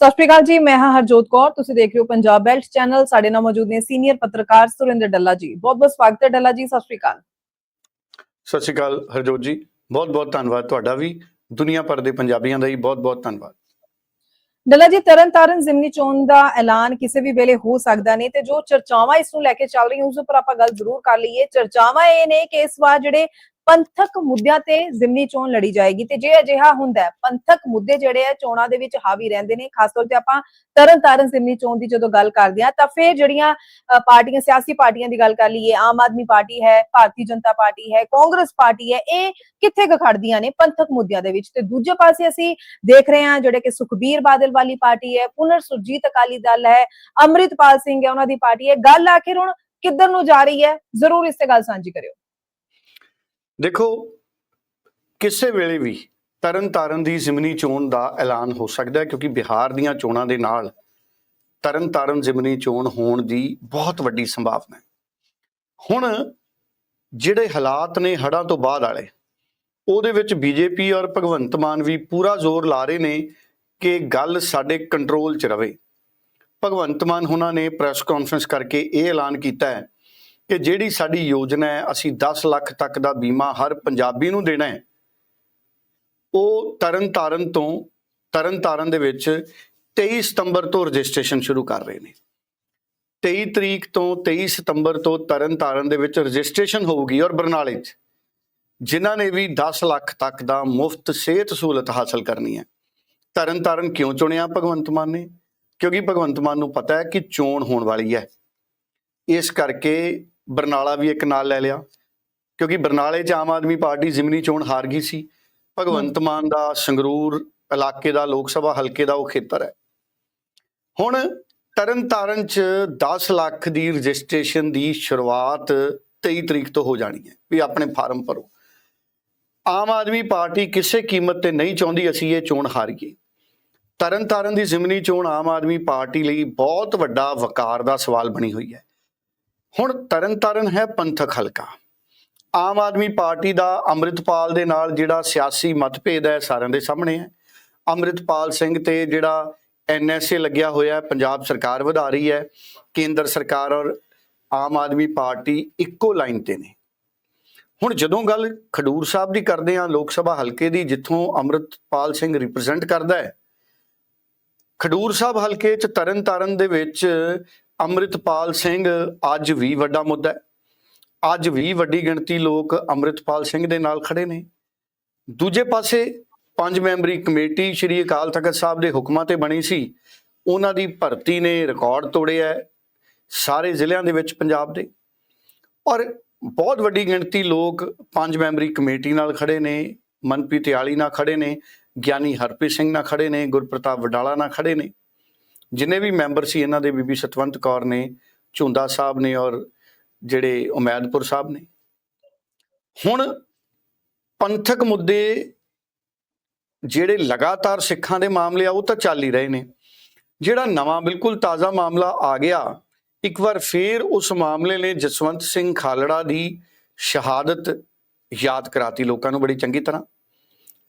ਸਤਿ ਸ਼੍ਰੀ ਅਕਾਲ ਜੀ ਮੈਂ ਹਾਂ ਹਰਜੋਤ ਕੌਰ ਤੁਸੀਂ ਦੇਖ ਰਹੇ ਹੋ ਪੰਜਾਬ ਬੈਲਟ ਚੈਨਲ। ਸਾਡੇ ਨਾਲ ਮੌਜੂਦ ਨੇ ਸੀਨੀਅਰ ਪੱਤਰਕਾਰ ਸੁਰਿੰਦਰ ਡੱਲਾ ਜੀ। ਬਹੁਤ ਬਹੁਤ ਸਵਾਗਤ ਹੈ ਡੱਲਾ ਜੀ ਸਤਿ ਸ਼੍ਰੀ ਅਕਾਲ। ਸਤਿ ਸ਼੍ਰੀ ਅਕਾਲ ਹਰਜੋਤ ਜੀ ਬਹੁਤ ਬਹੁਤ ਧੰਨਵਾਦ ਤੁਹਾਡਾ ਵੀ। ਦੁਨੀਆ ਭਰ ਦੇ ਪੰਜਾਬੀਆਂ ਦਾ ਵੀ ਬਹੁਤ ਬਹੁਤ ਧੰਨਵਾਦ। ਡੱਲਾ ਜੀ ਤਰਨਤਾਰਨ ਜ਼ਿਮਨੀ ਚੋਣ ਦਾ ਐਲਾਨ ਕਿਸੇ ਵੀ ਵੇਲੇ ਹੋ ਸਕਦਾ ਨੇ ਤੇ ਜੋ ਚਰਚਾਵਾਂ ਇਸ ਨੂੰ ਲੈ ਕੇ ਚੱਲ ਰਹੀਆਂ ਉਸ ਉੱਪਰ ਆਪਾਂ ਗੱਲ ਜ਼ਰੂਰ ਕਰ ਲਈਏ। ਚਰਚਾਵਾਂ ਇਹ ਨੇ ਕਿ ਇਸ ਵਾਰ ਜਿਹੜੇ ਪੰਥਕ ਮੁੱਦਿਆਂ ਤੇ ਜ਼ਿਮਨੀ ਚੋਣ ਲੜੀ ਜਾਏਗੀ ਤੇ ਜੇ ਅਜਿਹਾ ਹੁੰਦਾ ਪੰਥਕ ਮੁੱਦੇ ਜਿਹੜੇ ਆ ਚੋਣਾਂ ਦੇ ਵਿੱਚ ਹਾਵੀ ਰਹਿੰਦੇ ਨੇ, ਖਾਸ ਤੌਰ ਤੇ ਆਪਾਂ ਤਰਨਤਾਰਨ ਜ਼ਿਮਨੀ ਚੋਣ ਦੀ ਜਦੋਂ ਗੱਲ ਕਰਦੇ ਆ ਤਾਂ ਫਿਰ ਜਿਹੜੀਆਂ ਪਾਰਟੀਆਂ, ਸਿਆਸੀ ਪਾਰਟੀਆਂ ਦੀ ਗੱਲ ਕਰ ਲਈਏ, ਆਮ ਆਦਮੀ ਪਾਰਟੀ ਹੈ, ਭਾਰਤੀ ਜਨਤਾ ਪਾਰਟੀ ਹੈ, ਕਾਂਗਰਸ ਪਾਰਟੀ ਹੈ, ਇਹ ਕਿੱਥੇ ਕੁ ਖੜਦੀਆਂ ਨੇ ਪੰਥਕ ਮੁੱਦਿਆਂ ਦੇ ਵਿੱਚ? ਤੇ ਦੂਜੇ ਪਾਸੇ ਅਸੀਂ ਦੇਖ ਰਹੇ ਹਾਂ ਜਿਹੜੇ ਕਿ ਸੁਖਬੀਰ ਬਾਦਲ ਵਾਲੀ ਪਾਰਟੀ ਹੈ, ਪੁਨਰ ਸੁਰਜੀਤ ਅਕਾਲੀ ਦਲ ਹੈ, ਅੰਮ੍ਰਿਤਪਾਲ ਸਿੰਘ ਹੈ, ਉਹਨਾਂ ਦੀ ਪਾਰਟੀ ਹੈ। ਗੱਲ ਆਖਿਰ ਹੁਣ ਕਿੱਧਰ ਨੂੰ ਜਾ ਰਹੀ ਹੈ? ਜ਼ਰੂਰ ਇਸ ਤੇ ਗੱਲ ਸਾਂਝੀ ਕਰਿਓ। ਦੇਖੋ, ਕਿਸੇ ਵੇਲੇ ਵੀ ਤਰਨ ਤਾਰਨ ਦੀ ਜ਼ਿਮਨੀ ਚੋਣ ਦਾ ਐਲਾਨ ਹੋ ਸਕਦਾ ਹੈ ਕਿਉਂਕਿ ਬਿਹਾਰ ਦੀਆਂ ਚੋਣਾਂ ਦੇ ਨਾਲ ਤਰਨਤਾਰਨ ਜ਼ਿਮਨੀ ਚੋਣ ਹੋਣ ਦੀ ਬਹੁਤ ਵੱਡੀ ਸੰਭਾਵਨਾ ਹੈ। ਹੁਣ ਜਿਹੜੇ ਹਾਲਾਤ ਨੇ ਹੜ੍ਹਾਂ ਤੋਂ ਬਾਅਦ ਵਾਲੇ, ਉਹਦੇ ਵਿੱਚ ਬੀਜੇਪੀ ਔਰ ਭਗਵੰਤ ਮਾਨ ਵੀ ਪੂਰਾ ਜ਼ੋਰ ਲਾ ਰਹੇ ਨੇ ਕਿ ਗੱਲ ਸਾਡੇ ਕੰਟਰੋਲ 'ਚ ਰਵੇ। ਭਗਵੰਤ ਮਾਨ ਉਹਨਾਂ ਨੇ ਪ੍ਰੈਸ ਕਾਨਫਰੰਸ ਕਰਕੇ ਇਹ ਐਲਾਨ ਕੀਤਾ ਹੈ ਕਿ ਜਿਹੜੀ ਸਾਡੀ ਯੋਜਨਾ ਹੈ, ਅਸੀਂ 10 ਲੱਖ ਤੱਕ ਦਾ ਬੀਮਾ ਹਰ ਪੰਜਾਬੀ ਨੂੰ ਦੇਣਾ ਹੈ, ਉਹ ਤਰਨ ਤਾਰਨ ਤੋਂ ਤਰਨਤਾਰਨ ਦੇ ਵਿੱਚ 23 ਸਤੰਬਰ ਤੋਂ ਰਜਿਸਟ੍ਰੇਸ਼ਨ ਸ਼ੁਰੂ ਕਰ ਰਹੇ ਨੇ। 23 ਤਰੀਕ ਤੋਂ 23 ਸਤੰਬਰ ਤੋਂ ਤਰਨਤਾਰਨ ਦੇ ਵਿੱਚ ਰਜਿਸਟ੍ਰੇਸ਼ਨ ਹੋਊਗੀ ਔਰ ਬਰਨਾਲੇ 'ਚ, ਜਿਨ੍ਹਾਂ ਨੇ ਵੀ 10 ਲੱਖ ਤੱਕ ਦਾ ਮੁਫਤ ਸਿਹਤ ਸਹੂਲਤ ਹਾਸਲ ਕਰਨੀ ਹੈ। ਤਰਨ ਤਾਰਨ ਕਿਉਂ ਚੁਣਿਆ ਭਗਵੰਤ ਮਾਨ ਨੇ? ਕਿਉਂਕਿ ਭਗਵੰਤ ਮਾਨ ਨੂੰ ਪਤਾ ਹੈ ਕਿ ਚੋਣ ਹੋਣ ਵਾਲੀ ਹੈ। ਇਸ ਕਰਕੇ ਬਰਨਾਲਾ ਵੀ ਇੱਕ ਨਾਲ ਲੈ ਲਿਆ। ਕਿਉਂਕਿ ਬਰਨਾਲੇ 'ਚ ਆਮ ਆਦਮੀ ਪਾਰਟੀ ਜ਼ਿਮਨੀ ਚੋਣ ਹਾਰ ਗਈ ਸੀ। ਭਗਵੰਤ ਮਾਨ ਦਾ ਸੰਗਰੂਰ ਇਲਾਕੇ ਦਾ ਲੋਕ ਸਭਾ ਹਲਕੇ ਦਾ ਉਹ ਖੇਤਰ ਹੈ। ਹੁਣ ਤਰਨਤਾਰਨ 'ਚ 10 ਲੱਖ ਦੀ ਰਜਿਸਟ੍ਰੇਸ਼ਨ ਦੀ ਸ਼ੁਰੂਆਤ 23 ਤਰੀਕ ਤੋਂ ਹੋ ਜਾਣੀ ਹੈ ਵੀ ਆਪਣੇ ਫਾਰਮ ਭਰੋ। ਆਮ ਆਦਮੀ ਪਾਰਟੀ ਕਿਸੇ ਕੀਮਤ ਤੇ ਨਹੀਂ ਚਾਹੁੰਦੀ ਅਸੀਂ ਇਹ ਚੋਣ ਹਾਰੀਏ। ਤਰਨਤਾਰਨ ਦੀ ਜ਼ਿਮਨੀ ਚੋਣ ਆਮ ਆਦਮੀ ਪਾਰਟੀ ਲਈ ਬਹੁਤ ਵੱਡਾ ਵਕਾਰ ਦਾ ਸਵਾਲ ਬਣੀ ਹੋਈ ਹੈ। ਹੁਣ ਤਰਨਤਾਰਨ ਹੈ ਪੰਥਕ ਹਲਕਾ। ਆਮ ਆਦਮੀ ਪਾਰਟੀ ਦਾ ਅੰਮ੍ਰਿਤਪਾਲ ਦੇ ਨਾਲ ਜਿਹੜਾ ਸਿਆਸੀ ਮਤਭੇਦ ਹੈ ਸਾਰਿਆਂ ਦੇ ਸਾਹਮਣੇ ਹੈ। ਅੰਮ੍ਰਿਤਪਾਲ ਸਿੰਘ ਤੇ ਜਿਹੜਾ ਐਨਐਸਏ ਲੱਗਿਆ ਹੋਇਆ ਹੈ, ਪੰਜਾਬ ਸਰਕਾਰ ਵਧਾ ਰਹੀ ਹੈ, ਕੇਂਦਰ ਸਰਕਾਰ ਔਰ ਆਮ ਆਦਮੀ ਪਾਰਟੀ ਇੱਕੋ ਲਾਈਨ ਤੇ ਨੇ। ਹੁਣ ਜਦੋਂ ਗੱਲ ਖਡੂਰ ਸਾਹਿਬ ਦੀ ਕਰਦੇ ਹਾਂ, ਲੋਕ ਸਭਾ ਹਲਕੇ ਦੀ ਜਿੱਥੋਂ ਅੰਮ੍ਰਿਤਪਾਲ ਸਿੰਘ ਰਿਪਰੈਜ਼ੈਂਟ ਕਰਦਾ ਹੈ, ਖਡੂਰ ਸਾਹਿਬ ਹਲਕੇ 'ਚ ਤਰਨਤਾਰਨ ਦੇ ਵਿੱਚ ਅੰਮ੍ਰਿਤਪਾਲ ਸਿੰਘ ਅੱਜ ਵੀ ਵੱਡਾ ਮੁੱਦਾ ਹੈ। ਅੱਜ ਵੀ ਵੱਡੀ ਗਿਣਤੀ ਲੋਕ ਅੰਮ੍ਰਿਤਪਾਲ ਸਿੰਘ ਦੇ ਨਾਲ ਖੜੇ ਨੇ। ਦੂਜੇ ਪਾਸੇ ਪੰਜ ਮੈਂਬਰੀ ਕਮੇਟੀ ਸ਼੍ਰੀ ਅਕਾਲ ਤਖਤ ਸਾਹਿਬ ਦੇ ਹੁਕਮਾਂ ਤੇ ਬਣੀ ਸੀ। ਉਹਨਾਂ ਦੀ ਭਰਤੀ ਨੇ ਰਿਕਾਰਡ ਤੋੜਿਆ ਸਾਰੇ ਜ਼ਿਲ੍ਹਿਆਂ ਦੇ ਵਿੱਚ ਪੰਜਾਬ ਦੇ। ਔਰ ਬਹੁਤ ਵੱਡੀ ਗਿਣਤੀ ਲੋਕ ਪੰਜ ਮੈਂਬਰੀ ਕਮੇਟੀ ਨਾਲ ਖੜੇ ਨੇ, ਮਨਪ੍ਰੀਤ ਆਲੀ ਨਾਲ ਖੜੇ ਨੇ, ਗਿਆਨੀ ਹਰਪ੍ਰੀਤ ਸਿੰਘ ਨਾਲ ਖੜੇ ਨੇ, ਗੁਰਪ੍ਰਤਾਪ ਵਡਾਲਾ ਨਾਲ ਖੜੇ ਨੇ। ਜਿੰਨੇ ਵੀ ਮੈਂਬਰ ਸੀ ਇਹਨਾਂ ਦੇ ਬੀਬੀ ਸਤਵੰਤ ਕੌਰ ਨੇ, ਝੁੰਦਾ ਸਾਹਿਬ ਨੇ ਔਰ ਜਿਹੜੇ ਉਮੈਦਪੁਰ ਸਾਹਿਬ ਨੇ। ਹੁਣ ਪੰਥਕ ਮੁੱਦੇ ਜਿਹੜੇ ਲਗਾਤਾਰ ਸਿੱਖਾਂ ਦੇ ਮਾਮਲੇ ਆ, ਉਹ ਤਾਂ ਚੱਲ ਹੀ ਰਹੇ ਨੇ। ਜਿਹੜਾ ਨਵਾਂ ਬਿਲਕੁਲ ਤਾਜ਼ਾ ਮਾਮਲਾ ਆ ਗਿਆ, ਇੱਕ ਵਾਰ ਫੇਰ ਉਸ ਮਾਮਲੇ ਨੇ ਜਸਵੰਤ ਸਿੰਘ ਖਾਲੜਾ ਦੀ ਸ਼ਹਾਦਤ ਯਾਦ ਕਰਾਤੀ ਲੋਕਾਂ ਨੂੰ ਬੜੀ ਚੰਗੀ ਤਰ੍ਹਾਂ।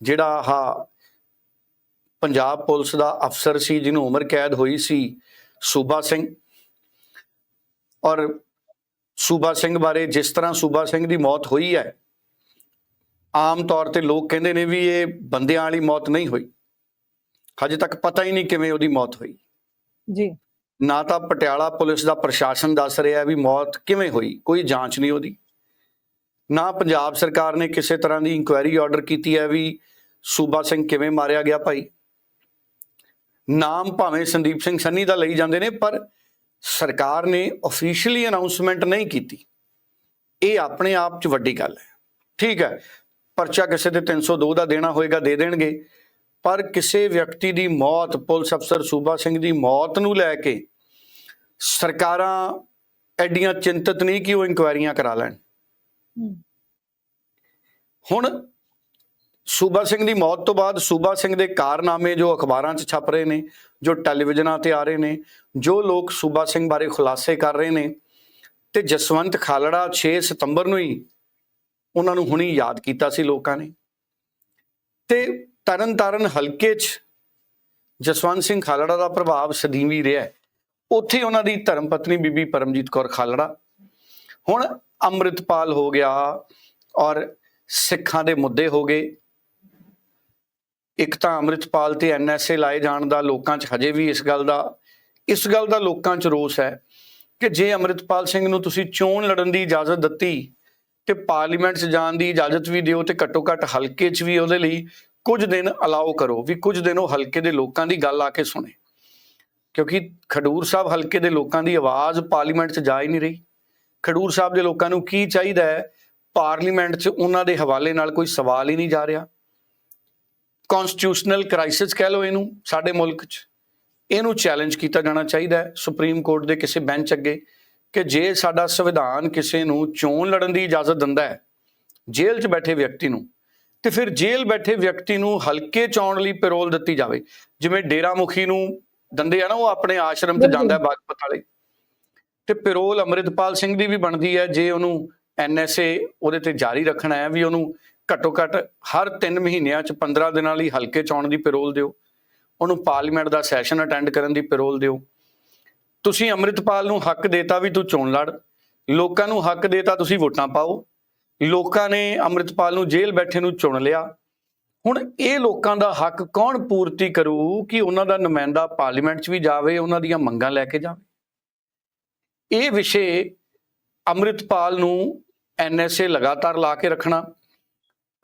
ਜਿਹੜਾ ਆਹ ਪੰਜਾਬ ਪੁਲਿਸ ਦਾ ਅਫਸਰ ਸੀ ਜਿਹਨੂੰ ਉਮਰ ਕੈਦ ਹੋਈ ਸੀ ਸੂਬਾ ਸਿੰਘ। ਔਰ ਸੂਬਾ ਸਿੰਘ ਬਾਰੇ ਜਿਸ ਤਰ੍ਹਾਂ ਸੂਬਾ ਸਿੰਘ ਦੀ ਮੌਤ ਹੋਈ ਹੈ ਆਮ ਤੌਰ ਤੇ ਲੋਕ ਕਹਿੰਦੇ ਨੇ ਵੀ ਇਹ ਬੰਦਿਆਂ ਵਾਲੀ ਮੌਤ ਨਹੀਂ ਹੋਈ। ਹਜੇ ਤੱਕ ਪਤਾ ਹੀ ਨਹੀਂ ਕਿਵੇਂ ਉਹਦੀ ਮੌਤ ਹੋਈ। ਜੀ। ਨਾ ਤਾਂ ਪਟਿਆਲਾ ਪੁਲਿਸ ਦਾ ਪ੍ਰਸ਼ਾਸਨ ਦੱਸ ਰਿਹਾ ਵੀ ਮੌਤ ਕਿਵੇਂ ਹੋਈ ਕੋਈ ਜਾਂਚ ਨਹੀਂ ਉਹਦੀ। ਨਾ ਪੰਜਾਬ ਸਰਕਾਰ ਨੇ ਕਿਸੇ ਤਰ੍ਹਾਂ ਦੀ ਇਨਕੁਆਇਰੀ ਆਰਡਰ ਕੀਤੀ ਹੈ ਵੀ ਸੂਬਾ ਸਿੰਘ ਕਿਵੇਂ ਮਾਰਿਆ ਗਿਆ ਭਾਈ। ਨਾਮ ਭਾਵੇਂ ਸੰਦੀਪ ਸਿੰਘ ਸੰਨੀ ਦਾ ਲਈ ਜਾਂਦੇ ਨੇ ਪਰ ਸਰਕਾਰ ਨੇ ਅਫੀਸ਼ੀਅਲੀ ਅਨਾਉਂਸਮੈਂਟ ਨਹੀਂ ਕੀਤੀ। ਇਹ ਆਪਣੇ ਆਪ 'ਚ ਵੱਡੀ ਗੱਲ ਹੈ। ਠੀਕ ਹੈ ਪਰਚਾ ਕਿਸੇ ਦੇ 302 ਦਾ ਦੇਣਾ ਹੋਏਗਾ ਦੇ ਦੇਣਗੇ। ਪਰ ਕਿਸੇ ਵਿਅਕਤੀ ਦੀ ਮੌਤ ਪੁਲਿਸ ਅਫਸਰ ਸੂਬਾ ਸਿੰਘ ਦੀ ਮੌਤ ਨੂੰ ਲੈ ਕੇ ਸਰਕਾਰਾਂ ਐਡੀਆਂ ਚਿੰਤਤ ਨਹੀਂ ਕਿ ਉਹ ਇਨਕੁਆਇਰੀਆਂ ਕਰਾ ਲੈਣ। ਹੁਣ ਸੂਬਾ ਸਿੰਘ ਦੀ ਮੌਤ ਤੋਂ ਬਾਅਦ ਸੂਬਾ ਸਿੰਘ ਦੇ ਕਾਰਨਾਮੇ ਜੋ ਅਖਬਾਰਾਂ 'ਚ ਛਪ ਰਹੇ ਨੇ, ਜੋ ਟੈਲੀਵਿਜ਼ਨਾਂ ਤੇ ਆ ਰਹੇ ਨੇ, ਜੋ ਲੋਕ ਸੂਬਾ ਸਿੰਘ ਬਾਰੇ ਖੁਲਾਸੇ ਕਰ ਰਹੇ ਨੇ ਤੇ ਜਸਵੰਤ ਖਾਲੜਾ 6 ਸਤੰਬਰ ਨੂੰ ਹੀ ਉਹਨਾਂ ਨੂੰ ਹੁਣੀ ਯਾਦ ਕੀਤਾ ਸੀ ਲੋਕਾਂ ਨੇ। ਤੇ ਤਰਨ ਤਾਰਨ ਹਲਕੇ 'ਚ ਜਸਵੰਤ ਸਿੰਘ ਖਾਲੜਾ ਦਾ ਪ੍ਰਭਾਵ ਸਦੀਵੀ ਰਿਹਾ ਉੱਥੇ ਉਹਨਾਂ ਦੀ ਧਰਮ ਪਤਨੀ ਬੀਬੀ ਪਰਮਜੀਤ ਕੌਰ ਖਾਲੜਾ, ਹੁਣ ਅੰਮ੍ਰਿਤਪਾਲ ਹੋ ਗਿਆ ਔਰ ਸਿੱਖਾਂ ਦੇ ਮੁੱਦੇ ਹੋ ਗਏ। ਇੱਕ ਤਾਂ ਅੰਮ੍ਰਿਤਪਾਲ ਤੇ ਐਨਐਸਏ ਲਾਏ ਜਾਣ ਦਾ ਲੋਕਾਂ 'ਚ ਹਜੇ ਵੀ ਇਸ ਗੱਲ ਦਾ, ਇਸ ਗੱਲ ਦਾ ਲੋਕਾਂ 'ਚ ਰੋਸ ਹੈ ਕਿ ਜੇ ਅੰਮ੍ਰਿਤਪਾਲ ਸਿੰਘ ਨੂੰ ਤੁਸੀਂ ਚੋਣ ਲੜਨ ਦੀ ਇਜਾਜ਼ਤ ਦਿੱਤੀ ਤੇ ਪਾਰਲੀਮੈਂਟ 'ਚ ਜਾਣ ਦੀ ਇਜਾਜ਼ਤ ਵੀ ਦਿਓ ਤੇ ਘੱਟੋ ਘੱਟ ਹਲਕੇ 'ਚ ਵੀ ਉਹਦੇ ਲਈ ਕੁਝ ਦਿਨ ਅਲਾਉ ਕਰੋ, ਵੀ ਕੁਝ ਦਿਨ ਉਹ ਹਲਕੇ ਦੇ ਲੋਕਾਂ ਦੀ ਗੱਲ ਆ ਕੇ ਸੁਣੇ। ਕਿਉਂਕਿ ਖਡੂਰ ਸਾਹਿਬ ਹਲਕੇ ਦੇ ਲੋਕਾਂ ਦੀ ਆਵਾਜ਼ ਪਾਰਲੀਮੈਂਟ 'ਚ ਜਾ ਹੀ ਨਹੀਂ ਰਹੀ। ਖਡੂਰ ਸਾਹਿਬ ਦੇ ਲੋਕਾਂ ਨੂੰ ਕੀ ਚਾਹੀਦਾ ਹੈ? ਪਾਰਲੀਮੈਂਟ 'ਚ ਉਹਨਾਂ ਦੇ ਹਵਾਲੇ ਨਾਲ ਕੋਈ ਸਵਾਲ ਹੀ ਨਹੀਂ ਜਾ ਰਿਹਾ। ਕਨਸਟੀਟਿਊਸ਼ਨਲ ਕ੍ਰਾਈਸਿਸ ਕਹਿ ਲਓ ਇਹਨੂੰ ਸਾਡੇ ਮੁਲਕ 'ਚ। ਇਹਨੂੰ ਚੈਲੰਜ ਕੀਤਾ ਜਾਣਾ ਚਾਹੀਦਾ ਹੈ ਸੁਪਰੀਮ ਕੋਰਟ ਦੇ ਕਿਸੇ ਬੈਂਚ ਅੱਗੇ ਕਿ ਜੇ ਸਾਡਾ ਸੰਵਿਧਾਨ ਕਿਸੇ ਨੂੰ ਚੋਣ ਲੜਨ ਦੀ ਇਜਾਜ਼ਤ ਦਿੰਦਾ ਹੈ ਜੇਲ੍ਹ 'ਚ ਬੈਠੇ ਵਿਅਕਤੀ ਨੂੰ ਤੇ ਫਿਰ ਜੇਲ੍ਹ ਬੈਠੇ ਵਿਅਕਤੀ ਨੂੰ ਹਲਕੇ ਚੌਣ ਲਈ ਪੈਰੋਲ ਦਿੱਤੀ ਜਾਵੇ। ਜਿਵੇਂ ਡੇਰਾ ਮੁਖੀ ਨੂੰ ਦੰਦੇ ਆ ਨਾ ਉਹ ਆਪਣੇ ਆਸ਼ਰਮ 'ਚ। ਜਾਂਦਾ ਹੈ ਬਾਗਪਤ ਵਾਲੇ ਤੇ ਪੈਰੋਲ ਅੰਮ੍ਰਿਤਪਾਲ ਸਿੰਘ ਦੀ ਵੀ ਬਣਦੀ ਹੈ ਜੇ ਉਹਨੂੰ ਐਨਐਸਏ ਉਹਦੇ ਤੇ ਜਾਰੀ ਰੱਖਣਾ ਹੈ ਵੀ ਉਹਨੂੰ ਘੱਟੋ ਘੱਟ ਹਰ 3 ਮਹੀਨਿਆਂ 'ਚ 15 ਦਿਨਾਂ ਲਈ ਹਲਕੇ ਚੌਣ ਦੀ ਪੈਰੋਲ ਦਿਓ। ਉਹਨੂੰ ਪਾਰਲੀਮੈਂਟ ਦਾ ਸੈਸ਼ਨ ਅਟੈਂਡ ਕਰਨ ਦੀ ਪੈਰੋਲ ਦਿਓ। ਤੁਸੀਂ ਅੰਮ੍ਰਿਤਪਾਲ ਨੂੰ ਹੱਕ ਦੇਤਾ ਵੀ ਤੂੰ ਚੋਣ ਲੜ। ਲੋਕਾਂ ਨੂੰ ਹੱਕ ਦੇਤਾ ਤੁਸੀਂ ਵੋਟਾਂ ਪਾਓ। ਲੋਕਾਂ ਨੇ ਅੰਮ੍ਰਿਤਪਾਲ ਨੂੰ ਜੇਲ੍ਹ ਬੈਠੇ ਨੂੰ ਚੁਣ ਲਿਆ। ਹੁਣ ਇਹ ਲੋਕਾਂ ਦਾ ਹੱਕ ਕੌਣ ਪੂਰਤੀ ਕਰੂ ਕਿ ਉਹਨਾਂ ਦਾ ਨੁਮਾਇੰਦਾ ਪਾਰਲੀਮੈਂਟ 'ਚ ਵੀ ਜਾਵੇ, ਉਹਨਾਂ ਦੀਆਂ ਮੰਗਾਂ ਲੈ ਕੇ ਜਾਵੇ? ਇਹ ਵਿਸ਼ੇ ਅੰਮ੍ਰਿਤਪਾਲ ਨੂੰ ਐਨਐਸਏ ਲਗਾਤਾਰ ਲਾ ਕੇ ਰੱਖਣਾ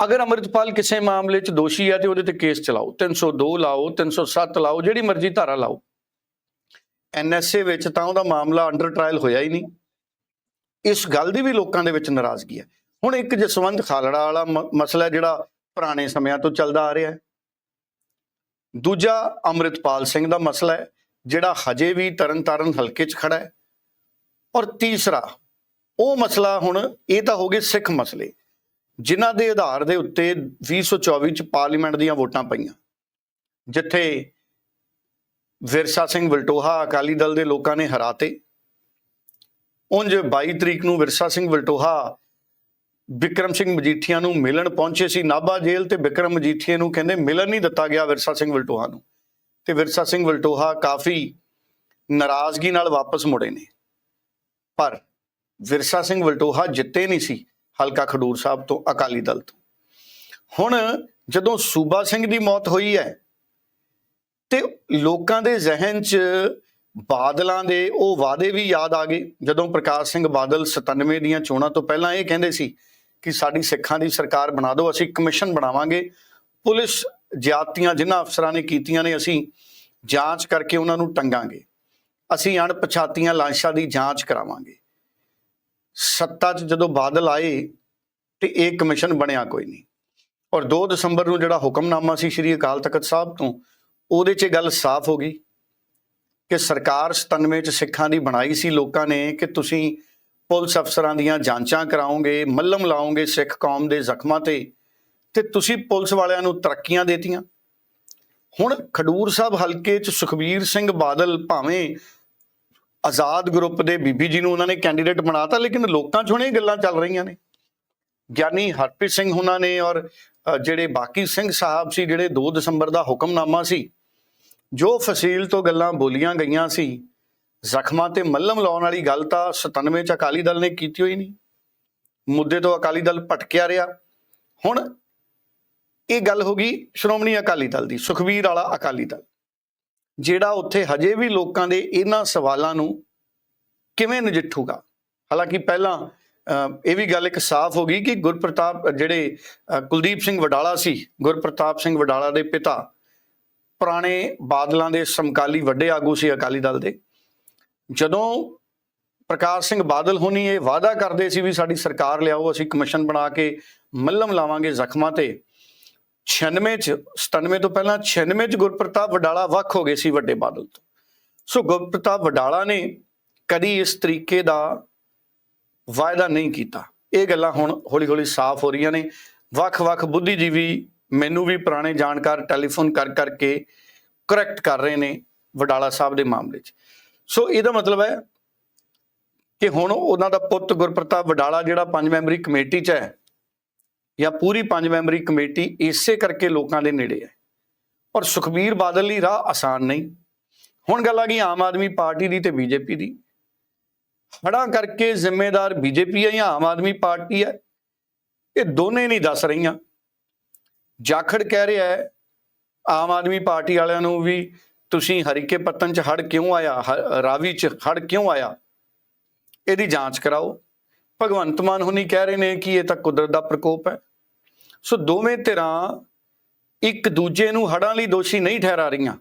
ਅਗਰ ਅੰਮ੍ਰਿਤਪਾਲ ਕਿਸੇ ਮਾਮਲੇ 'ਚ ਦੋਸ਼ੀ ਹੈ ਤੇ ਉਹਦੇ ਤੇ ਕੇਸ ਚਲਾਓ 302 ਲਾਓ 307 ਲਾਓ, ਜਿਹੜੀ ਮਰਜ਼ੀ ਧਾਰਾ ਲਾਓ। ਐਨਐਸਏ ਵਿੱਚ ਤਾਂ ਉਹਦਾ ਮਾਮਲਾ ਅੰਡਰ ਟ੍ਰਾਇਲ ਹੋਇਆ ਹੀ ਨਹੀਂ। ਇਸ ਗੱਲ ਦੀ ਵੀ ਲੋਕਾਂ ਦੇ ਵਿੱਚ ਨਾਰਾਜ਼ਗੀ ਹੈ। ਹੁਣ ਇੱਕ ਜਸਵੰਤ ਖਾਲੜਾ ਵਾਲਾ ਮ- ਮਸਲਾ ਜਿਹੜਾ ਪੁਰਾਣੇ ਸਮਿਆਂ ਤੋਂ ਚੱਲਦਾ ਆ ਰਿਹਾ ਹੈ। ਦੂਜਾ ਅੰਮ੍ਰਿਤਪਾਲ ਸਿੰਘ ਦਾ ਮਸਲਾ ਹੈ, ਜਿਹੜਾ ਹਜੇ ਵੀ ਤਰਨਤਾਰਨ ਹਲਕੇ 'ਚ ਖੜਾ ਹੈ। ਔਰ ਤੀਸਰਾ, ਉਹ ਮਸਲਾ ਹੁਣ ਇਹ ਤਾਂ ਹੋ ਗਏ ਸਿੱਖ ਮਸਲੇ। ਜਿਨ੍ਹਾਂ ਦੇ ਆਧਾਰ ਦੇ ਉੱਤੇ 2024 ਚ ਪਾਰਲੀਮੈਂਟ ਦੀਆਂ ਵੋਟਾਂ ਪਈਆਂ। ਜਿੱਥੇ ਵਿਰਸਾ ਸਿੰਘ ਵਲਟੋਹਾ ਅਕਾਲੀ ਦਲ ਦੇ ਲੋਕਾਂ ਨੇ ਹਰਾਤੇ। ਉਂਝ 22 ਤਰੀਕ ਨੂੰ ਵਿਰਸਾ ਸਿੰਘ ਵਲਟੋਹਾ ਵਿਕਰਮ ਸਿੰਘ ਮਜੀਠੀਆ ਨੂੰ ਮਿਲਣ ਪਹੁੰਚੇ ਸੀ। ਨਾਭਾ ਜੇਲ੍ਹ ਤੇ ਵਿਕਰਮ ਮਜੀਠੀਆ ਨੂੰ ਕਹਿੰਦੇ ਮਿਲਣ ਨਹੀਂ ਦਿੱਤਾ ਗਿਆ ਵਿਰਸਾ ਸਿੰਘ ਵਲਟੋਹਾ ਨੂੰ। ਤੇ ਵਿਰਸਾ ਸਿੰਘ ਵਲਟੋਹਾ ਕਾਫੀ ਨਾਰਾਜ਼ਗੀ ਨਾਲ ਵਾਪਸ ਮੁੜੇ ਨੇ। ਪਰ ਵਿਰਸਾ ਸਿੰਘ ਵਲਟੋਹਾ ਜਿੱਤੇ ਨਹੀਂ ਸੀ। ਹਲਕਾ ਖਡੂਰ ਸਾਹਿਬ ਤੋਂ ਅਕਾਲੀ ਦਲ ਤੋਂ। ਹੁਣ ਜਦੋਂ ਸੂਬਾ ਸਿੰਘ ਦੀ ਮੌਤ ਹੋਈ ਹੈ, ਤੇ ਲੋਕਾਂ ਦੇ ਜ਼ਿਹਨ 'ਚ ਬਾਦਲਾਂ ਦੇ ਉਹ ਵਾਅਦੇ ਵੀ ਯਾਦ ਆ ਗਏ। ਜਦੋਂ ਪ੍ਰਕਾਸ਼ ਸਿੰਘ ਬਾਦਲ 97 ਦੀਆਂ ਚੋਣਾਂ ਤੋਂ ਪਹਿਲਾਂ ਇਹ ਕਹਿੰਦੇ ਸੀ ਕਿ ਸਾਡੀ ਸਿੱਖਾਂ ਦੀ ਸਰਕਾਰ ਬਣਾ ਦਿਓ, ਅਸੀਂ ਕਮਿਸ਼ਨ ਬਣਾਵਾਂਗੇ। ਪੁਲਿਸ ਜ਼ਿਆਦਤੀਆਂ ਜਿਨ੍ਹਾਂ ਅਫਸਰਾਂ ਨੇ ਕੀਤੀਆਂ ਨੇ, ਅਸੀਂ ਜਾਂਚ ਕਰਕੇ ਉਹਨਾਂ ਨੂੰ ਟੰਗਾਂਗੇ। ਅਸੀਂ ਅਣਪਛਾਤੀਆਂ ਲਾਸ਼ਾਂ ਦੀ ਜਾਂਚ ਕਰਾਵਾਂਗੇ। ਸੱਤਾ 'ਚ ਜਦੋਂ ਬਾਦਲ ਆਏ ਤੇ ਇਹ ਕਮਿਸ਼ਨ ਬਣਿਆ ਕੋਈ ਨਹੀਂ। ਔਰ 2 ਦਸੰਬਰ ਨੂੰ ਜਿਹੜਾ ਹੁਕਮਨਾਮਾ ਸੀ ਸ੍ਰੀ ਅਕਾਲ ਤਖਤ ਸਾਹਿਬ ਤੋਂ, ਉਹਦੇ 'ਚ ਇਹ ਗੱਲ ਸਾਫ਼ ਹੋ ਗਈ ਕਿ ਸਰਕਾਰ 97 ਚ ਸਿੱਖਾਂ ਦੀ ਬਣਾਈ ਸੀ ਲੋਕਾਂ ਨੇ ਕਿ ਤੁਸੀਂ ਪੁਲਿਸ ਅਫਸਰਾਂ ਦੀਆਂ ਜਾਂਚਾਂ ਕਰਾਓਗੇ, ਮੱਲਮ ਲਾਓਗੇ ਸਿੱਖ ਕੌਮ ਦੇ ਜ਼ਖਮਾਂ ਤੇ ਤੇ ਤੁਸੀਂ ਪੁਲਿਸ ਵਾਲਿਆਂ ਨੂੰ ਤਰੱਕੀਆਂ ਦੇਤੀਆਂ। ਹੁਣ ਖਡੂਰ ਸਾਹਿਬ ਹਲਕੇ 'ਚ ਸੁਖਬੀਰ ਸਿੰਘ ਬਾਦਲ ਭਾਵੇਂ ਆਜ਼ਾਦ ਗਰੁੱਪ ਦੇ ਬੀਬੀ ਜੀ ਨੂੰ ਉਹਨਾਂ ਨੇ ਕੈਂਡੀਡੇਟ ਬਣਾਤਾ, ਲੇਕਿਨ ਲੋਕਾਂ 'ਚ ਹੁਣ ਇਹ ਗੱਲਾਂ ਚੱਲ ਰਹੀਆਂ ਨੇ। ਗਿਆਨੀ ਹਰਪ੍ਰੀਤ ਸਿੰਘ ਉਹਨਾਂ ਨੇ ਔਰ ਜਿਹੜੇ ਬਾਕੀ ਸਿੰਘ ਸਾਹਿਬ ਸੀ, ਜਿਹੜੇ 2 ਦਸੰਬਰ ਦਾ ਹੁਕਮਨਾਮਾ ਸੀ, ਜੋ ਫਸੀਲ ਤੋਂ ਗੱਲਾਂ ਬੋਲੀਆਂ ਗਈਆਂ ਸੀ, ਜ਼ਖਮਾਂ ਤੇ ਮੱਲਮ ਲਾਉਣ ਵਾਲੀ ਗੱਲ ਤਾਂ 97 ਚ ਅਕਾਲੀ ਦਲ ਨੇ ਕੀਤੀ ਹੋਈ ਨਹੀਂ। ਮੁੱਦੇ ਤੋਂ ਅਕਾਲੀ ਦਲ ਭਟਕਿਆ ਰਿਹਾ। ਹੁਣ ਇਹ ਗੱਲ ਹੋ ਗਈ ਸ਼੍ਰੋਮਣੀ ਅਕਾਲੀ ਦਲ ਦੀ ਸੁਖਵੀਰ ਵਾਲਾ ਅਕਾਲੀ ਦਲ। ਜਿਹੜਾ ਉੱਥੇ ਹਜੇ ਵੀ ਲੋਕਾਂ ਦੇ ਇਹਨਾਂ ਸਵਾਲਾਂ ਨੂੰ ਕਿਵੇਂ ਨਜਿੱਠੂਗਾ? ਹਾਲਾਂਕਿ ਪਹਿਲਾਂ ਇਹ ਵੀ ਗੱਲ ਇੱਕ ਸਾਫ਼ ਹੋ ਗਈ ਕਿ ਗੁਰਪ੍ਰਤਾਪ, ਜਿਹੜੇ ਕੁਲਦੀਪ ਸਿੰਘ ਵਡਾਲਾ ਸੀ, ਗੁਰਪ੍ਰਤਾਪ ਸਿੰਘ ਵਡਾਲਾ ਦੇ ਪਿਤਾ, ਪੁਰਾਣੇ ਬਾਦਲਾਂ ਦੇ ਸਮਕਾਲੀ ਵੱਡੇ ਆਗੂ ਸੀ ਅਕਾਲੀ ਦਲ ਦੇ। ਜਦੋਂ ਪ੍ਰਕਾਸ਼ ਸਿੰਘ ਬਾਦਲ ਹੋਣੀ ਇਹ ਵਾਅਦਾ ਕਰਦੇ ਸੀ ਵੀ ਸਾਡੀ ਸਰਕਾਰ ਲਿਆਓ, ਅਸੀਂ ਕਮਿਸ਼ਨ ਬਣਾ ਕੇ ਮੱਲਮ ਲਾਵਾਂਗੇ ਜ਼ਖਮਾਂ ਤੇ 96 ਚ 97 ਤੋਂ ਪਹਿਲਾਂ 96 ਚ ਗੁਰਪ੍ਰਤਾਪ ਵਡਾਲਾ ਵੱਖ ਹੋ ਗਏ ਸੀ ਵੱਡੇ ਬਾਦਲ ਤੋਂ। ਸੋ ਗੁਰਪ੍ਰਤਾਪ ਵਡਾਲਾ ਨੇ ਕਦੀ ਇਸ ਤਰੀਕੇ ਦਾ ਵਾਅਦਾ ਨਹੀਂ ਕੀਤਾ। ਇਹ ਗੱਲਾਂ ਹੁਣ ਹੌਲੀ-ਹੌਲੀ ਸਾਫ਼ ਹੋ ਰਹੀਆਂ ਨੇ। ਵੱਖ-ਵੱਖ ਬੁੱਧੀਜੀਵੀ ਮੈਨੂੰ ਵੀ ਪੁਰਾਣੇ ਜਾਣਕਾਰ ਟੈਲੀਫੋਨ ਕਰ ਕਰਕੇ ਕਰੈਕਟ ਕਰ ਰਹੇ ਨੇ ਵਡਾਲਾ ਸਾਹਿਬ ਦੇ ਮਾਮਲੇ 'ਚ। ਸੋ ਇਹਦਾ ਮਤਲਬ ਹੈ ਕਿ ਹੁਣ ਉਹਨਾਂ ਦਾ ਪੁੱਤ ਗੁਰਪ੍ਰਤਾਪ ਵਡਾਲਾ ਜਿਹੜਾ ਪੰਜ ਮੈਂਬਰੀ ਕਮੇਟੀ 'ਚ ਹੈ ਜਾਂ ਪੂਰੀ ਪੰਜ ਮੈਂਬਰੀ ਕਮੇਟੀ ਇਸੇ ਕਰਕੇ ਲੋਕਾਂ ਦੇ ਨੇੜੇ ਹੈ। ਔਰ ਸੁਖਬੀਰ ਬਾਦਲ ਲਈ ਰਾਹ ਆਸਾਨ ਨਹੀਂ। ਹੁਣ ਗੱਲ ਆ ਗਈ ਆਮ ਆਦਮੀ ਪਾਰਟੀ ਦੀ ਤੇ ਬੀਜੇਪੀ ਦੀ। ਹੜਾਂ ਕਰਕੇ ਜ਼ਿੰਮੇਦਾਰ ਬੀਜੇਪੀ ਹੈ ਜਾਂ ਆਮ ਆਦਮੀ ਪਾਰਟੀ ਹੈ, ਇਹ ਦੋਨੇ ਨਹੀਂ ਦੱਸ ਰਹੀਆਂ। ਜਾਖੜ ਕਹਿ ਰਿਹਾ ਹੈ, ਆਮ ਆਦਮੀ ਪਾਰਟੀ ਵਾਲਿਆਂ ਨੂੰ ਵੀ ਤੁਸੀਂ ਹਰੀਕੇ ਪੱਤਨ ਚ ਹੜ ਕਿਉਂ ਆਇਆ, ਹ- ਰਾਵੀ ਚ ਹੜ ਕਿਉਂ ਆਇਆ? ਇਹਦੀ ਜਾਂਚ ਕਰਾਓ। ਭਗਵੰਤ ਮਾਨ ਹੁਣੀ ਕਹਿ ਰਹੇ ਨੇ ਕਿ ਇਹ ਤਾਂ ਕੁਦਰਤ ਦਾ ਪ੍ਰਕੋਪ ਹੈ। ਸੋ ਦੋਵੇਂ ਧਿਰਾਂ ਇੱਕ ਦੂਜੇ ਨੂੰ ਹੜਾਂ ਲਈ ਦੋਸ਼ੀ ਨਹੀਂ ਠਹਿਰਾ ਰਹੀਆਂ।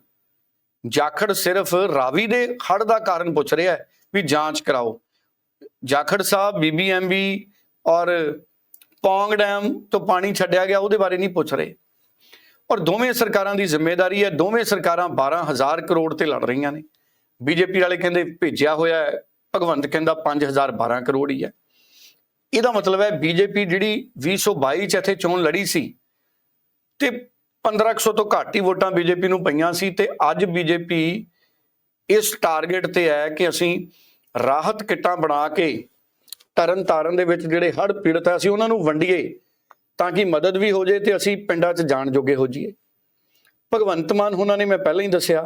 ਜਾਖੜ ਸਿਰਫ ਰਾਵੀ ਦੇ ਹੜ ਦਾ ਕਾਰਨ ਪੁੱਛ ਰਿਹਾ ਹੈ ਵੀ ਜਾਂਚ ਕਰਾਓ। ਜਾਖੜ ਸਾਹਿਬ ਬੀਬੀਐਮਬੀ ਔਰ ਪੌਂਗ ਡੈਮ ਤੋਂ ਪਾਣੀ ਛੱਡਿਆ ਗਿਆ, ਉਹਦੇ ਬਾਰੇ ਨਹੀਂ ਪੁੱਛ ਰਹੇ। ਔਰ ਦੋਵੇਂ ਸਰਕਾਰਾਂ ਦੀ ਜ਼ਿੰਮੇਵਾਰੀ ਹੈ, ਦੋਵੇਂ ਸਰਕਾਰਾਂ 12000 ਕਰੋੜ ਤੇ ਲੜ ਰਹੀਆਂ ਨੇ। ਬੀਜੇਪੀ ਵਾਲੇ ਕਹਿੰਦੇ ਭੇਜਿਆ ਹੋਇਆ ਹੈ, ਭਗਵੰਤ ਕਹਿੰਦਾ 5012 ਕਰੋੜ ਹੀ ਹੈ। ਇਹਦਾ ਮਤਲਬ ਹੈ ਬੀਜੇਪੀ ਜਿਹੜੀ 2022 ਚ ਇੱਥੇ ਚੋਣ ਲੜੀ ਸੀ ਤੇ 1500 ਤੋਂ ਘੱਟ ਹੀ ਵੋਟਾਂ ਬੀਜੇਪੀ ਨੂੰ ਪਈਆਂ ਸੀ ਤੇ ਅੱਜ ਬੀਜੇਪੀ ਇਸ ਟਾਰਗੇਟ ਤੇ ਹੈ ਕਿ ਅਸੀਂ ਰਾਹਤ ਕਿੱਟਾਂ ਬਣਾ ਕੇ ਤਰਨ ਤਾਰਨ ਦੇ ਵਿੱਚ ਜਿਹੜੇ ਹੜ੍ਹ ਪੀੜਤ ਆ, ਅਸੀਂ ਉਹਨਾਂ ਨੂੰ ਵੰਡੀਏ ਤਾਂ ਕਿ ਮਦਦ ਵੀ ਹੋ ਜੇ ਤੇ ਅਸੀਂ ਪਿੰਡਾਂ 'ਚ ਜਾਣ ਜੋਗੇ ਹੋ ਜਾਈਏ। ਭਗਵੰਤ ਮਾਨ ਉਹਨਾਂ ਨੇ ਮੈਂ ਪਹਿਲਾਂ ਹੀ ਦੱਸਿਆ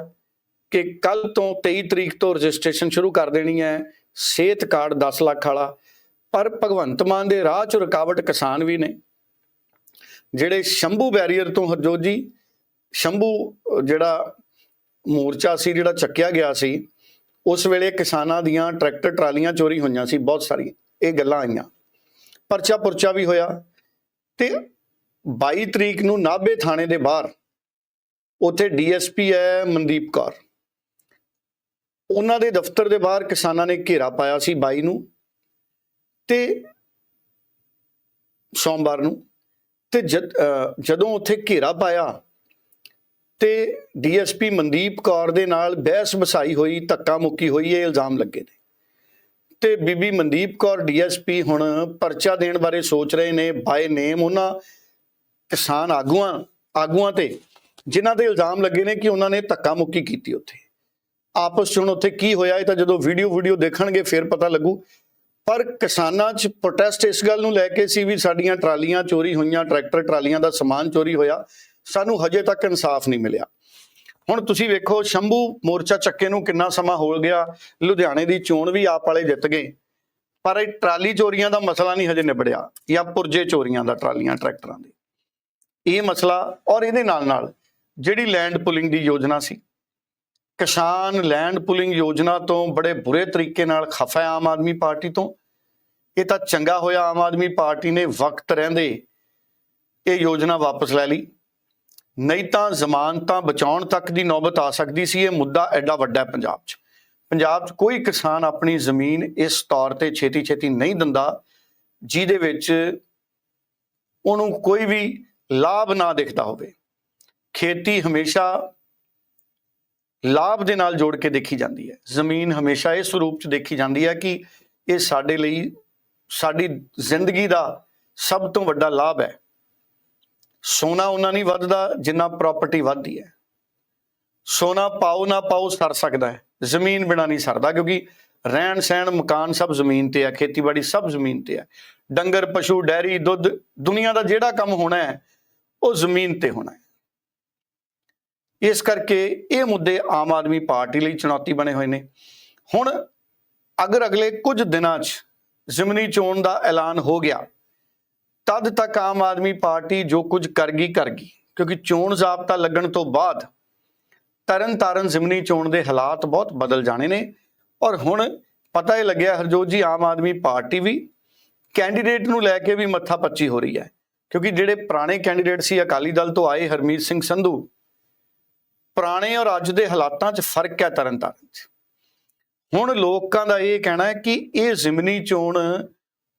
ਕਿ ਕੱਲ ਤੋਂ 23 ਤਰੀਕ ਤੋਂ ਰਜਿਸਟ੍ਰੇਸ਼ਨ ਸ਼ੁਰੂ ਕਰ ਦੇਣੀ ਹੈ, ਸਿਹਤ ਕਾਰਡ 10 ਲੱਖ ਵਾਲਾ ਪਰ ਭਗਵੰਤ ਮਾਨ ਦੇ ਰਾਹ 'ਚ ਰੁਕਾਵਟ ਕਿਸਾਨ ਵੀ ਨੇ। ਜਿਹੜੇ ਸ਼ੰਭੂ ਬੈਰੀਅਰ ਤੋਂ ਹਰਜੋਤ ਜੀ, ਸ਼ੰਭੂ ਜਿਹੜਾ ਮੋਰਚਾ ਸੀ, ਜਿਹੜਾ ਚੱਕਿਆ ਗਿਆ ਸੀ, ਉਸ ਵੇਲੇ ਕਿਸਾਨਾਂ ਦੀਆਂ ਟਰੈਕਟਰ ਟਰਾਲੀਆਂ ਚੋਰੀ ਹੋਈਆਂ ਸੀ, ਬਹੁਤ ਸਾਰੀਆਂ, ਇਹ ਗੱਲਾਂ ਆਈਆਂ। ਪਰਚਾ ਪੁਰਚਾ ਵੀ ਹੋਇਆ ਤੇ 22 ਤਰੀਕ ਨੂੰ ਨਾਭੇ ਥਾਣੇ ਦੇ ਬਾਹਰ ਉੱਥੇ ਡੀਐਸਪੀ ਹੈ ਮਨਦੀਪ ਕੌਰ। ਉਹਨਾਂ ਦੇ ਦਫ਼ਤਰ ਦੇ ਬਾਹਰ ਕਿਸਾਨਾਂ ਨੇ ਘੇਰਾ ਪਾਇਆ ਸੀ 22 ਨੂੰ। ਤੇ ਸੋਮਵਾਰ ਨੂੰ ਤੇ ਜਦੋਂ ਉੱਥੇ ਘੇਰਾ ਪਾਇਆ ਤੇ ਡੀਐਸਪੀ ਮਨਦੀਪ ਕੌਰ ਦੇ ਨਾਲ ਬਹਿਸ ਬਸਾਈ ਹੋਈ, ਧੱਕਾ ਮੁੱਕੀ ਹੋਈ, ਇਹ ਇਲਜ਼ਾਮ ਲੱਗੇ ਨੇ। ਤੇ ਬੀਬੀ ਮਨਦੀਪ ਕੌਰ ਡੀਐਸਪੀ ਹੁਣ ਪਰਚਾ ਦੇਣ ਬਾਰੇ ਸੋਚ ਰਹੇ ਨੇ, ਬਾਏ ਨੇਮ ਉਹਨਾਂ ਕਿਸਾਨ ਆਗੂਆਂ ਆਗੂਆਂ ਤੇ, ਜਿਨ੍ਹਾਂ ਦੇ ਇਲਜ਼ਾਮ ਲੱਗੇ ਨੇ ਕਿ ਉਹਨਾਂ ਨੇ ਧੱਕਾ ਮੁੱਕੀ ਕੀਤੀ ਉੱਥੇ। ਆਪਸ 'ਚ ਹੁਣ ਉੱਥੇ ਕੀ ਹੋਇਆ, ਇਹ ਤਾਂ ਜਦੋਂ ਵੀਡੀਓ ਵੀਡੀਓ ਦੇਖਣਗੇ, ਫਿਰ ਪਤਾ ਲੱਗੂ। ਪਰ ਕਿਸਾਨਾਂ 'ਚ ਪ੍ਰੋਟੈਸਟ ਇਸ ਗੱਲ ਨੂੰ ਲੈ ਕੇ ਸੀ ਵੀ ਸਾਡੀਆਂ ਟਰਾਲੀਆਂ ਚੋਰੀ ਹੋਈਆਂ, ਟਰੈਕਟਰ ਟਰਾਲੀਆਂ ਦਾ ਸਮਾਨ ਚੋਰੀ ਹੋਇਆ। ਸਾਨੂੰ ਹਜੇ ਤੱਕ ਇਨਸਾਫ ਨਹੀਂ ਮਿਲਿਆ। ਹੁਣ ਤੁਸੀਂ ਵੇਖੋ, ਸ਼ੰਭੂ ਮੋਰਚਾ ਚੱਕੇ ਨੂੰ ਕਿੰਨਾ ਸਮਾਂ ਹੋ ਗਿਆ। ਲੁਧਿਆਣੇ ਦੀ ਚੋਣ ਵੀ ਆਪ ਵਾਲੇ ਜਿੱਤ ਗਏ। ਪਰ ਇਹ ਟਰਾਲੀ ਚੋਰੀਆਂ ਦਾ ਮਸਲਾ ਨਹੀਂ ਹਜੇ ਨਿਬੜਿਆ, ਜਾਂ ਪੁਰਜੇ ਚੋਰੀਆਂ ਦਾ ਟਰਾਲੀਆਂ, ਟਰੈਕਟਰਾਂ ਦੇ। ਇਹ ਮਸਲਾ ਔਰ ਇਹਦੇ ਨਾਲ ਨਾਲ ਜਿਹੜੀ ਲੈਂਡ ਪੁਲਿੰਗ ਦੀ ਯੋਜਨਾ ਸੀ। ਕਿਸਾਨ ਲੈਂਡ ਪੁਲਿੰਗ ਯੋਜਨਾ ਤੋਂ ਬੜੇ ਬੁਰੇ ਤਰੀਕੇ ਨਾਲ ਖਫਾ ਹੈ ਆਮ ਆਦਮੀ ਪਾਰਟੀ ਤੋਂ। ਇਹ ਤਾਂ ਚੰਗਾ ਹੋਇਆ ਆਮ ਆਦਮੀ ਪਾਰਟੀ ਨੇ ਵਕਤ ਰਹਿੰਦੇ ਇਹ ਯੋਜਨਾ ਵਾਪਸ ਲੈ ਲਈ। ਨਹੀਂ ਤਾਂ ਜ਼ਮਾਨਤਾਂ ਬਚਾਉਣ ਤੱਕ ਦੀ ਨੌਬਤ ਆ ਸਕਦੀ ਸੀ, ਇਹ ਮੁੱਦਾ ਐਡਾ ਵੱਡਾ ਪੰਜਾਬ 'ਚ। ਪੰਜਾਬ 'ਚ ਕੋਈ ਕਿਸਾਨ ਆਪਣੀ ਜ਼ਮੀਨ ਇਸ ਤੌਰ ਤੇ ਛੇਤੀ ਛੇਤੀ ਨਹੀਂ ਦਿੰਦਾ, ਜਿਹਦੇ ਵਿੱਚ ਉਹਨੂੰ ਕੋਈ ਵੀ ਲਾਭ ਨਾ ਦਿਖਦਾ ਹੋਵੇ। ਖੇਤੀ ਹਮੇਸ਼ਾ ਲਾਭ ਦੇ ਨਾਲ ਜੋੜ ਕੇ ਦੇਖੀ ਜਾਂਦੀ ਹੈ। ਜ਼ਮੀਨ ਹਮੇਸ਼ਾ ਇਸ ਰੂਪ 'ਚ ਦੇਖੀ ਜਾਂਦੀ ਹੈ ਕਿ ਇਹ ਸਾਡੇ ਲਈ, ਸਾਡੀ ਜ਼ਿੰਦਗੀ ਦਾ ਸਭ ਤੋਂ ਵੱਡਾ ਲਾਭ ਹੈ। ਸੋਨਾ ਉਹਨਾਂ ਨਹੀਂ ਵੱਧਦਾ ਜਿੰਨਾ ਪ੍ਰਾਪਰਟੀ ਵੱਧਦੀ ਹੈ। ਸੋਨਾ ਪਾਓ ਨਾ ਪਾਓ ਸਰ ਸਕਦਾ ਹੈ। ਜ਼ਮੀਨ ਬਿਨਾ ਨਹੀਂ ਸਰਦਾ ਕਿਉਂਕਿ ਰਹਿਣ ਸਹਿਣ ਮਕਾਨ ਸਭ ਜ਼ਮੀਨ ਤੇ ਹੈ, ਖੇਤੀਬਾੜੀ ਸਭ ਜ਼ਮੀਨ ਤੇ ਹੈ। ਡੰਗਰ, ਪਸ਼ੂ, ਡੈਰੀ, ਦੁੱਧ, ਦੁਨੀਆ ਦਾ ਜਿਹੜਾ ਕੰਮ ਹੋਣਾ ਹੈ, ਉਹ ਜ਼ਮੀਨ ਤੇ ਹੋਣਾ ਹੈ। ਇਸ ਕਰਕੇ ਇਹ ਮੁੱਦੇ ਆਮ ਆਦਮੀ ਪਾਰਟੀ ਲਈ ਚੁਣੌਤੀ ਬਣੇ ਹੋਏ ਨੇ। ਹੁਣ ਅਗਰ ਅਗਲੇ ਕੁਝ ਦਿਨਾਂ 'ਚ ਜ਼ਿਮਨੀ ਚੋਣ ਦਾ ਐਲਾਨ ਹੋ ਗਿਆ, ਤਦ ਤੱਕ ਆਮ ਆਦਮੀ ਪਾਰਟੀ ਜੋ ਕੁਝ ਕਰ ਗਈ ਕਰ ਗਈ ਕਿਉਂਕਿ ਚੋਣ ਜ਼ਾਬਤਾ ਲੱਗਣ ਤੋਂ ਬਾਅਦ ਤਰਨ ਤਾਰਨ ਜ਼ਿਮਨੀ ਚੋਣ ਦੇ ਹਾਲਾਤ ਬਹੁਤ ਬਦਲ ਜਾਣੇ ਨੇ। ਔਰ ਹੁਣ ਪਤਾ ਹੀ ਲੱਗਿਆ, ਹਰਜੋਤ ਜੀ, ਆਮ ਆਦਮੀ ਪਾਰਟੀ ਵੀ ਕੈਂਡੀਡੇਟ ਨੂੰ ਲੈ ਕੇ ਵੀ ਮੱਥਾ ਪੱਚੀ ਹੋ ਰਹੀ ਹੈ। ਕਿਉਂਕਿ ਜਿਹੜੇ ਪੁਰਾਣੇ ਕੈਂਡੀਡੇਟ ਸੀ, ਅਕਾਲੀ ਦਲ ਤੋਂ ਆਏ ਹਰਮੀਤ ਸਿੰਘ ਸੰਧੂ ਪੁਰਾਣੇ ਔਰ ਅੱਜ ਦੇ ਹਾਲਾਤਾਂ 'ਚ ਫ਼ਰਕ ਹੈ ਤਰਨ ਤਾਰਨ 'ਚ। ਹੁਣ ਲੋਕਾਂ ਦਾ ਇਹ ਕਹਿਣਾ ਹੈ ਕਿ ਇਹ ਜ਼ਿਮਨੀ ਚੋਣ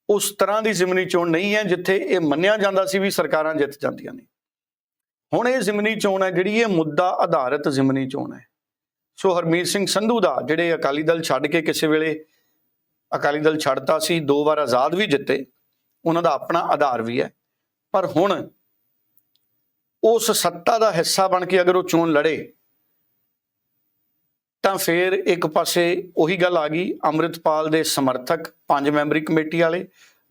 ਉਸ ਤਰ੍ਹਾਂ ਦੀ ਜ਼ਿਮਨੀ ਚੋਣ ਨਹੀਂ ਹੈ ਜਿੱਥੇ ਇਹ ਮੰਨਿਆ ਜਾਂਦਾ ਸੀ ਵੀ ਸਰਕਾਰਾਂ ਜਿੱਤ ਜਾਂਦੀਆਂ ਨੇ। ਹੁਣ ਇਹ ਜ਼ਿਮਨੀ ਚੋਣ ਹੈ ਜਿਹੜੀ ਇਹ ਮੁੱਦਾ ਆਧਾਰਿਤ ਜ਼ਿਮਨੀ ਚੋਣ ਹੈ। ਸੋ ਹਰਮੀਤ ਸਿੰਘ ਸੰਧੂ ਦਾ ਜਿਹੜੇ ਅਕਾਲੀ ਦਲ ਛੱਡ ਕੇ ਕਿਸੇ ਵੇਲੇ ਅਕਾਲੀ ਦਲ ਛੱਡਤਾ ਸੀ, ਦੋ ਵਾਰ ਆਜ਼ਾਦ ਵੀ ਜਿੱਤੇ, ਉਹਨਾਂ ਦਾ ਆਪਣਾ ਆਧਾਰ ਵੀ ਹੈ। ਪਰ ਹੁਣ ਉਸ ਸੱਤਾ ਦਾ ਹਿੱਸਾ ਬਣ ਕੇ ਅਗਰ ਉਹ ਚੋਣ ਲੜੇ, ਤਾਂ ਫਿਰ ਇੱਕ ਪਾਸੇ ਉਹੀ ਗੱਲ ਆ ਗਈ, ਅੰਮ੍ਰਿਤਪਾਲ ਦੇ ਸਮਰਥਕ, ਪੰਜ ਮੈਂਬਰੀ ਕਮੇਟੀ ਵਾਲੇ,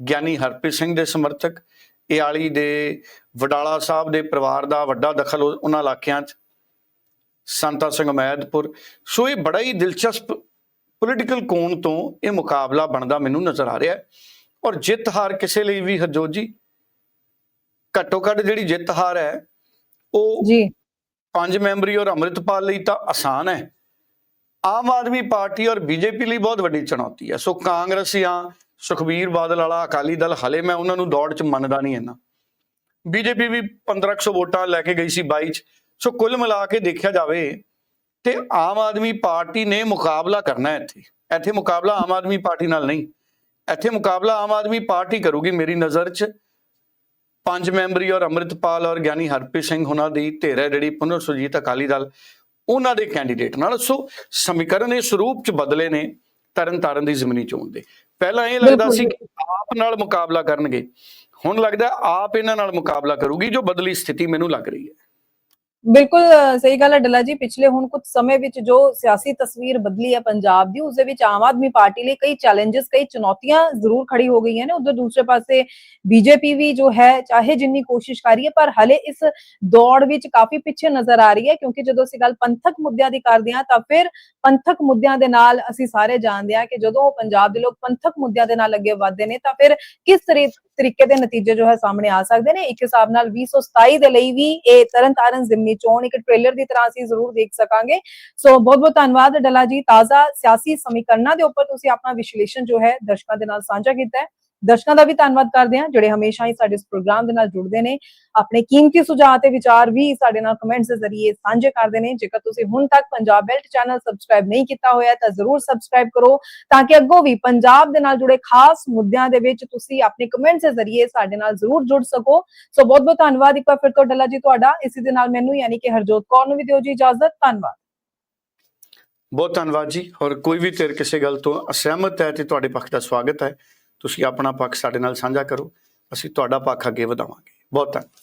ਗਿਆਨੀ ਹਰਪ੍ਰੀਤ ਸਿੰਘ ਦੇ ਸਮਰਥਕ, ਇਆਲੀ ਦੇ, ਵਡਾਲਾ ਸਾਹਿਬ ਦੇ ਪਰਿਵਾਰ ਦਾ ਵੱਡਾ ਦਖਲ ਉਹ- ਉਹਨਾਂ ਇਲਾਕਿਆਂ 'ਚ, ਸੰਤਾ ਸਿੰਘ ਮੈਦਪੁਰ ਸੋ ਇਹ ਬੜਾ ਹੀ ਦਿਲਚਸਪ ਪੋਲੀਟੀਕਲ ਕੋਣ ਤੋਂ ਇਹ ਮੁਕਾਬਲਾ ਬਣਦਾ ਮੈਨੂੰ ਨਜ਼ਰ ਆ ਰਿਹਾ ਔਰ ਜਿੱਤ ਹਾਰ ਕਿਸੇ ਲਈ ਵੀ ਹਰਜੋਤ ਜੀ? ਘੱਟੋ ਘੱਟ ਜਿਹੜੀ ਜਿੱਤ ਹਾਰ ਹੈ ਉਹ ਜੀ। ਪੰਜ ਮੈਂਬਰੀ ਔਰ ਅੰਮ੍ਰਿਤਪਾਲ ਲਈ ਤਾਂ ਆਸਾਨ ਹੈ। ਆਮ ਆਦਮੀ ਪਾਰਟੀ ਔਰ ਬੀਜੇਪੀ ਲਈ ਬਹੁਤ ਵੱਡੀ ਚੁਣੌਤੀ ਹੈ। ਸੋ ਕਾਂਗਰਸੀਆਂ ਸੁਖਬੀਰ ਬਾਦਲ ਵਾਲਾ ਅਕਾਲੀ ਦਲ ਹਲੇ ਮੈਂ ਉਹਨਾਂ ਨੂੰ ਦੌੜ 'ਚ ਮੰਨਦਾ ਨਹੀਂ ਇੰਨਾ। ਬੀਜੇਪੀ ਵੀ 1500 ਵੋਟਾਂ ਲੈ ਕੇ ਗਈ ਸੀ 22 'ਚ। ਸੋ ਕੁੱਲ ਮਿਲਾ ਕੇ ਦੇਖਿਆ ਜਾਵੇ ਤੇ ਆਮ ਆਦਮੀ ਪਾਰਟੀ ਨੇ ਮੁਕਾਬਲਾ ਕਰਨਾ ਹੈ ਇੱਥੇ। ਇੱਥੇ ਮੁਕਾਬਲਾ ਆਮ ਆਦਮੀ ਪਾਰਟੀ ਨਾਲ ਨਹੀਂ। ਇੱਥੇ ਮੁਕਾਬਲਾ ਆਮ ਆਦਮੀ ਪਾਰਟੀ ਕਰੂਗੀ ਮੇਰੀ ਨਜ਼ਰ 'ਚ। ਪੰਜ ਮੈਂਬਰੀ ਔਰ ਅੰਮ੍ਰਿਤਪਾਲ ਔਰ ਗਿਆਨੀ ਹਰਪ੍ਰੀਤ ਸਿੰਘ ਉਹਨਾਂ ਦੀ ਧਿਰ ਹੈ ਜਿਹੜੀ ਪੁਨਰ ਸੁਰਜੀਤ ਅਕਾਲੀ ਦਲ ਉਹਨਾਂ ਦੇ ਕੈਂਡੀਡੇਟ ਨਾਲ। ਸੋ ਸਮੀਕਰਨ ਇਸ ਰੂਪ 'ਚ ਬਦਲੇ ਨੇ ਤਰਨ ਤਾਰਨ ਦੀ ਜ਼ਮੀਨੀ ਚੋਣ ਦੇ। ਪਹਿਲਾਂ ਇਹ ਲੱਗਦਾ। ਸੀ ਕਿ ਆਪ ਨਾਲ ਮੁਕਾਬਲਾ ਕਰਨਗੇ। ਹੁਣ ਲੱਗਦਾ ਆਪ ਇਹਨਾਂ ਨਾਲ ਮੁਕਾਬਲਾ ਕਰੂਗੀ ਜੋ ਬਦਲੀ ਸਥਿਤੀ ਮੈਨੂੰ ਲੱਗ ਰਹੀ ਹੈ। ਬਿਲਕੁਲ ਸਹੀ ਗੱਲ ਹੈ ਡੱਲਾ ਜੀ, ਪਿਛਲੇ ਹੁਣ ਕੁਝ ਸਮੇਂ ਵਿੱਚ ਜੋ ਸਿਆਸੀ ਤਸਵੀਰ ਬਦਲੀ ਹੈ ਪੰਜਾਬ ਦੀ ਉਸ ਦੇ ਵਿੱਚ ਆਮ ਆਦਮੀ ਪਾਰਟੀ ਲਈ ਕਈ ਚੈਲੰਜਸ ਕਈ ਚੁਣੌਤੀਆਂ ਜ਼ਰੂਰ ਖੜੀ ਹੋ ਗਈਆਂ ਨੇ। ਉਧਰ ਦੂਸਰੇ ਪਾਸੇ ਬੀਜੇਪੀ ਵੀ ਜੋ ਹੈ, ਚਾਹੇ ਜਿੰਨੀ ਕੋਸ਼ਿਸ਼ ਕਰ ਰਹੀ ਹੈ, ਪਰ ਹਲੇ ਇਸ ਦੌੜ ਵਿੱਚ ਕਾਫੀ ਪਿੱਛੇ ਨਜ਼ਰ ਆ ਰਹੀ ਹੈ, ਕਿਉਂਕਿ ਜਦੋਂ ਅਸੀਂ ਗੱਲ ਪੰਥਕ ਮੁੱਦਿਆਂ ਦੀ ਕਰਦੇ ਹਾਂ, ਤਾਂ ਫਿਰ ਪੰਥਕ ਮੁੱਦਿਆਂ ਦੇ ਨਾਲ ਅਸੀਂ ਸਾਰੇ ਜਾਣਦੇ ਹਾਂ ਕਿ ਜਦੋਂ ਪੰਜਾਬ ਦੇ ਲੋਕ ਪੰਥਕ ਮੁੱਦਿਆਂ ਦੇ ਨਾਲ ਅੱਗੇ ਵੱਧਦੇ ਨੇ, ਤਾਂ ਫਿਰ ਕਿਸ ਤਰੀ- ਤਰੀਕੇ ਦੇ ਨਤੀਜੇ ਜੋ ਹੈ ਸਾਹਮਣੇ ਆ ਸਕਦੇ ਨੇ। ਇੱਕ ਹਿਸਾਬ ਨਾਲ 2027 ਦੇ ਲਈ ਵੀ ਇਹ ਤਰਨਤਾਰਨ ਜ਼ਿਮਨੀ ਚੋਣ ਇੱਕ ਟ੍ਰੇਲਰ ਦੀ ਤਰ੍ਹਾਂ ਅਸੀਂ ਜ਼ਰੂਰ ਦੇਖ ਸਕਾਂਗੇ। ਸੋ ਬਹੁਤ ਬਹੁਤ ਧੰਨਵਾਦ ਡਲਾ ਜੀ, ਤਾਜ਼ਾ ਸਿਆਸੀ ਸਮੀਕਰਨਾਂ ਦੇ ਉੱਪਰ ਤੁਸੀਂ ਆਪਣਾ ਵਿਸ਼ਲੇਸ਼ਣ ਜੋ ਹੈ ਦਰਸ਼ਕਾਂ ਦੇ ਨਾਲ ਸਾਂਝਾ ਕੀਤਾ ਹੈ। ਦਰਸ਼ਕਾਂ ਦਾ ਵੀ ਧੰਨਵਾਦ ਕਰਦੇ ਹਾਂ, ਜਿਹੜੇ ਹਮੇਸ਼ਾ ਹੀ ਸਾਡੇ ਇਸ ਪ੍ਰੋਗਰਾਮ ਦੇ ਨਾਲ ਜੁੜਦੇ ਨੇ। ਆਪਣੇ ਕੀਮਤੀ ਸੁਝਾਅ ਤੇ ਵਿਚਾਰ ਵੀ ਸਾਡੇ ਨਾਲ ਕਮੈਂਟਸ ਦੇ ਜ਼ਰੀਏ ਸਾਂਝੇ ਕਰਦੇ ਨੇ। ਜੇਕਰ ਤੁਸੀਂ ਹੁਣ ਤੱਕ ਪੰਜਾਬ ਬੈਲਟ ਚੈਨਲ ਸਬਸਕ੍ਰਾਈਬ ਨਹੀਂ ਕੀਤਾ ਹੋਇਆ, ਤਾਂ ਜ਼ਰੂਰ ਸਬਸਕ੍ਰਾਈਬ ਕਰੋ, ਤਾਂ ਕਿ ਅੱਗੋਂ ਵੀ ਪੰਜਾਬ ਦੇ ਨਾਲ ਜੁੜੇ ਖਾਸ ਮੁੱਦਿਆਂ ਦੇ ਵਿੱਚ ਤੁਸੀਂ ਆਪਣੇ ਕਮੈਂਟਸ ਦੇ ਜ਼ਰੀਏ ਸਾਡੇ ਨਾਲ ਜ਼ਰੂਰ ਜੁੜ ਸਕੋ। ਸੋ ਬਹੁਤ ਬਹੁਤ ਧੰਨਵਾਦ ਇੱਕ ਵਾਰ ਫਿਰ ਤੋਂ ਡੱਲਾ ਜੀ ਤੁਹਾਡਾ। ਇਸੇ ਦੇ ਨਾਲ ਮੈਨੂੰ ਯਾਨੀ ਕਿ ਹਰਜੋਤ ਕੌਰ ਨੂੰ ਵੀ ਦਿਓ ਜੀ ਇਜਾਜ਼ਤ। ਧੰਨਵਾਦ। ਬਹੁਤ ਧੰਨਵਾਦ ਜੀ। ਔਰ ਕੋਈ ਵੀ ਧਿਰ ਕਿਸੇ ਗੱਲ ਤੋਂ ਅਸਹਿਮਤ ਹੈ ਤੇ ਤੁਹਾਡੇ ਪੱਖ ਦਾ ਸਵਾਗਤ ਹੈ। ਤੁਸੀਂ ਆਪਣਾ ਪੱਖ ਸਾਡੇ ਨਾਲ ਸਾਂਝਾ ਕਰੋ। ਅਸੀਂ ਤੁਹਾਡਾ ਪੱਖ ਅੱਗੇ ਵਧਾਵਾਂਗੇ। ਬਹੁਤ ਧੰਨਵਾਦ।